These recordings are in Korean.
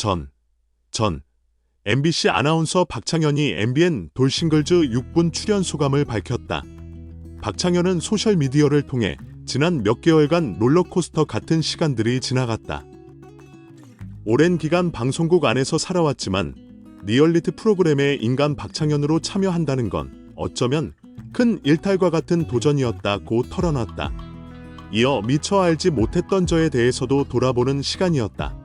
전, 전, MBC 아나운서 박창현이 MBN 돌싱글즈 6분 출연 소감을 밝혔다. 박창현은 소셜미디어를 통해 지난 몇 개월간 롤러코스터 같은 시간들이 지나갔다. 오랜 기간 방송국 안에서 살아왔지만 리얼리티 프로그램에 인간 박창현으로 참여한다는 건 어쩌면 큰 일탈과 같은 도전이었다고 털어놨다. 이어 미처 알지 못했던 저에 대해서도 돌아보는 시간이었다.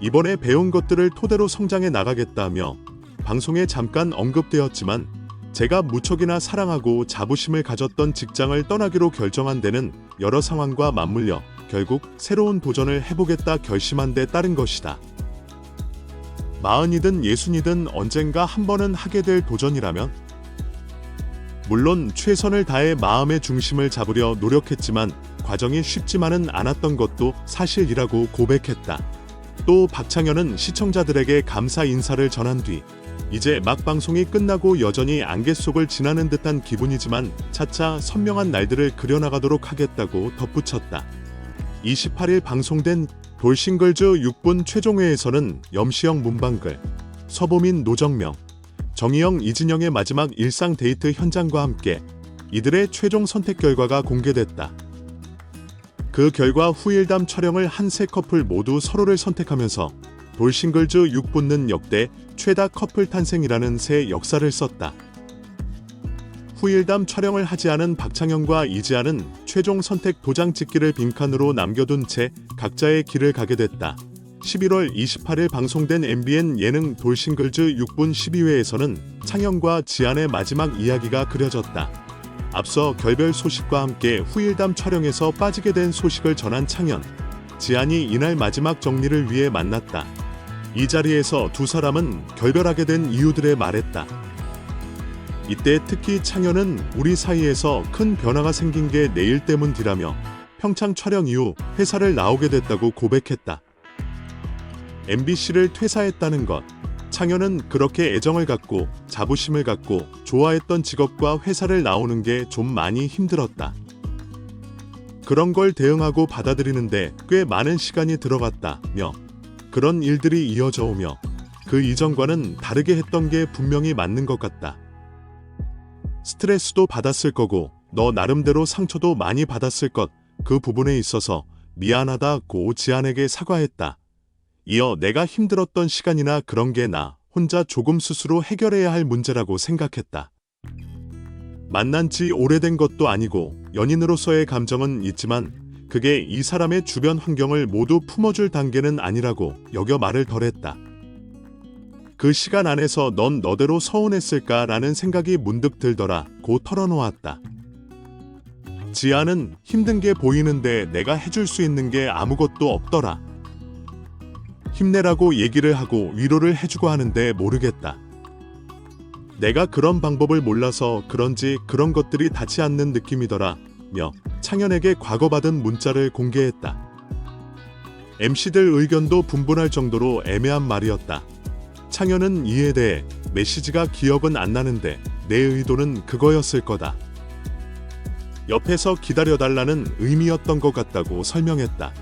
이번에 배운 것들을 토대로 성장해 나가겠다며 방송에 잠깐 언급되었지만 제가 무척이나 사랑하고 자부심을 가졌던 직장을 떠나기로 결정한 데는 여러 상황과 맞물려 결국 새로운 도전을 해보겠다 결심한 데 따른 것이다. 마흔이든 예순이든 언젠가 한 번은 하게 될 도전이라면 물론 최선을 다해 마음의 중심을 잡으려 노력했지만 과정이 쉽지만은 않았던 것도 사실이라고 고백했다. 또 박창현은 시청자들에게 감사 인사를 전한 뒤 이제 막 방송이 끝나고 여전히 안개 속을 지나는 듯한 기분이지만 차차 선명한 날들을 그려나가도록 하겠다고 덧붙였다. 28일 방송된 돌싱글즈 6분 최종회에서는 염시영 문방글, 서보민 노정명, 정희영 이진영의 마지막 일상 데이트 현장과 함께 이들의 최종 선택 결과가 공개됐다. 그 결과 후일담 촬영을 한 세 커플 모두 서로를 선택하면서 돌싱글즈 6분는 역대 최다 커플 탄생이라는 새 역사를 썼다. 후일담 촬영을 하지 않은 박창현과 이지아는 최종 선택 도장 찍기를 빈칸으로 남겨둔 채 각자의 길을 가게 됐다. 11월 28일 방송된 MBN 예능 돌싱글즈 6분 12회에서는 창현과 지안의 마지막 이야기가 그려졌다. 앞서 결별 소식과 함께 후일담 촬영에서 빠지게 된 소식을 전한 창현. 지안이 이날 마지막 정리를 위해 만났다. 이 자리에서 두 사람은 결별하게 된 이유들에 말했다. 이때 특히 창현은 우리 사이에서 큰 변화가 생긴 게 내일 때문 뒤라며 평창 촬영 이후 회사를 나오게 됐다고 고백했다. MBC를 퇴사했다는 것. 창현은 그렇게 애정을 갖고 자부심을 갖고 좋아했던 직업과 회사를 나오는 게 좀 많이 힘들었다. 그런 걸 대응하고 받아들이는데 꽤 많은 시간이 들어갔다며 그런 일들이 이어져 오며 그 이전과는 다르게 했던 게 분명히 맞는 것 같다. 스트레스도 받았을 거고 너 나름대로 상처도 많이 받았을 것 그 부분에 있어서 미안하다고 지안에게 사과했다. 이어 내가 힘들었던 시간이나 그런 게 나 혼자 조금 스스로 해결해야 할 문제라고 생각했다. 만난 지 오래된 것도 아니고 연인으로서의 감정은 있지만 그게 이 사람의 주변 환경을 모두 품어줄 단계는 아니라고 여겨 말을 덜했다. 그 시간 안에서 넌 너대로 서운했을까라는 생각이 문득 들더라 고 털어놓았다. 지아는 힘든 게 보이는데 내가 해줄 수 있는 게 아무것도 없더라. 힘내라고 얘기를 하고 위로를 해주고 하는데 모르겠다. 내가 그런 방법을 몰라서 그런지 그런 것들이 닿지 않는 느낌이더라. 며 창현에게 과거 받은 문자를 공개했다. MC들 의견도 분분할 정도로 애매한 말이었다. 창현은 이에 대해 메시지가 기억은 안 나는데 내 의도는 그거였을 거다. 옆에서 기다려달라는 의미였던 것 같다고 설명했다.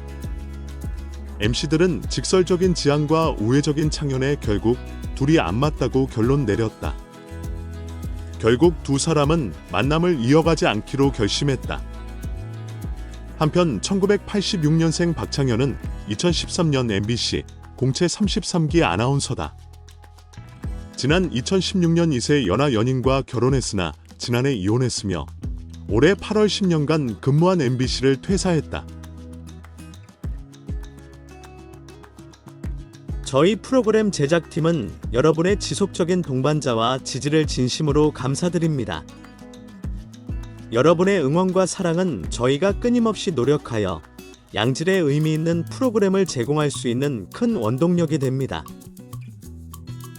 MC들은 직설적인 지향과 우회적인 창현에 결국 둘이 안 맞다고 결론 내렸다. 결국 두 사람은 만남을 이어가지 않기로 결심했다. 한편 1986년생 박창현은 2013년 MBC 공채 33기 아나운서다. 지난 2016년 이세 연하 연인과 결혼했으나 지난해 이혼했으며 올해 8월 10년간 근무한 MBC를 퇴사했다. 저희 프로그램 제작팀은 여러분의 지속적인 동반자와 지지를 진심으로 감사드립니다. 여러분의 응원과 사랑은 저희가 끊임없이 노력하여 양질의 의미 있는 프로그램을 제공할 수 있는 큰 원동력이 됩니다.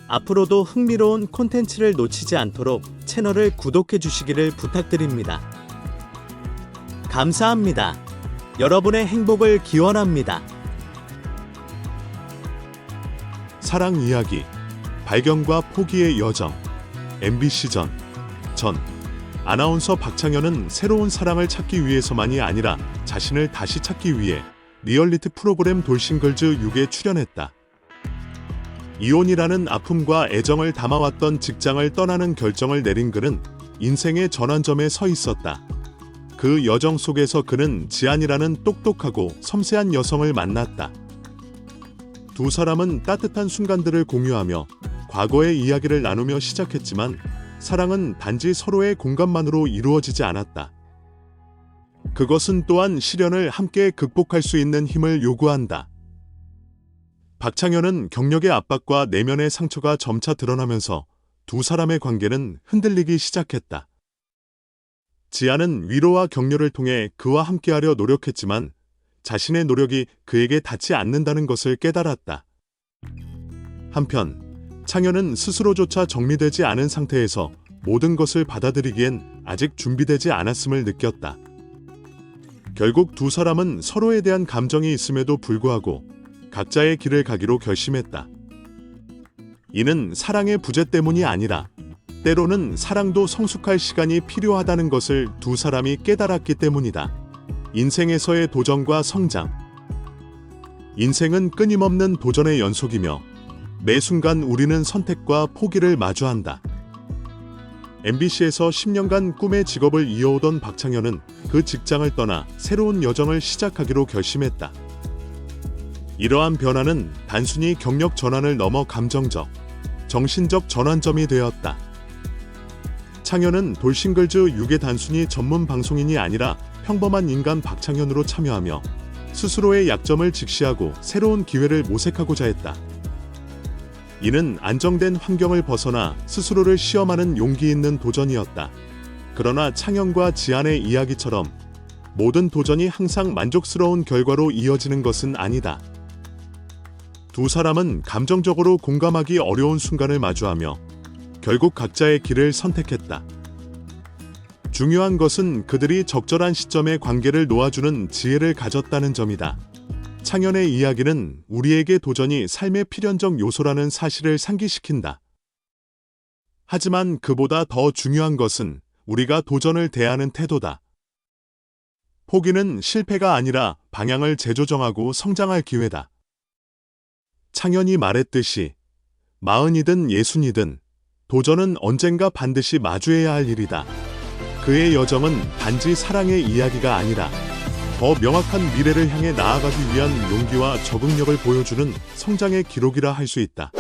앞으로도 흥미로운 콘텐츠를 놓치지 않도록 채널을 구독해 주시기를 부탁드립니다. 감사합니다. 여러분의 행복을 기원합니다. 사랑 이야기, 발견과 포기의 여정, MBC 전, 전. 아나운서 박창현은 새로운 사랑을 찾기 위해서만이 아니라 자신을 다시 찾기 위해 리얼리티 프로그램 돌싱글즈 6에 출연했다. 이혼이라는 아픔과 애정을 담아왔던 직장을 떠나는 결정을 내린 그는 인생의 전환점에 서 있었다. 그 여정 속에서 그는 지안이라는 똑똑하고 섬세한 여성을 만났다. 두 사람은 따뜻한 순간들을 공유하며 과거의 이야기를 나누며 시작했지만 사랑은 단지 서로의 공감만으로 이루어지지 않았다. 그것은 또한 시련을 함께 극복할 수 있는 힘을 요구한다. 박창현은 경력의 압박과 내면의 상처가 점차 드러나면서 두 사람의 관계는 흔들리기 시작했다. 지아는 위로와 격려를 통해 그와 함께하려 노력했지만 자신의 노력이 그에게 닿지 않는다는 것을 깨달았다. 한편 창현은 스스로조차 정리되지 않은 상태에서 모든 것을 받아들이기엔 아직 준비되지 않았음을 느꼈다. 결국 두 사람은 서로에 대한 감정이 있음에도 불구하고 각자의 길을 가기로 결심했다. 이는 사랑의 부재 때문이 아니라 때로는 사랑도 성숙할 시간이 필요하다는 것을 두 사람이 깨달았기 때문이다. 인생에서의 도전과 성장. 인생은 끊임없는 도전의 연속이며 매 순간 우리는 선택과 포기를 마주한다. MBC에서 10년간 꿈의 직업을 이어오던 박창현은 그 직장을 떠나 새로운 여정을 시작하기로 결심했다. 이러한 변화는 단순히 경력 전환을 넘어 감정적, 정신적 전환점이 되었다. 창현은 돌싱글즈 6의 단순히 전문 방송인이 아니라 평범한 인간 박창현으로 참여하며 스스로의 약점을 직시하고 새로운 기회를 모색하고자 했다. 이는 안정된 환경을 벗어나 스스로를 시험하는 용기 있는 도전이었다. 그러나 창현과 지안의 이야기처럼 모든 도전이 항상 만족스러운 결과로 이어지는 것은 아니다. 두 사람은 감정적으로 공감하기 어려운 순간을 마주하며 결국 각자의 길을 선택했다. 중요한 것은 그들이 적절한 시점에 관계를 놓아주는 지혜를 가졌다는 점이다. 창현의 이야기는 우리에게 도전이 삶의 필연적 요소라는 사실을 상기시킨다. 하지만 그보다 더 중요한 것은 우리가 도전을 대하는 태도다. 포기는 실패가 아니라 방향을 재조정하고 성장할 기회다. 창현이 말했듯이 마흔이든 예순이든 도전은 언젠가 반드시 마주해야 할 일이다. 그의 여정은 단지 사랑의 이야기가 아니라 더 명확한 미래를 향해 나아가기 위한 용기와 적응력을 보여주는 성장의 기록이라 할 수 있다.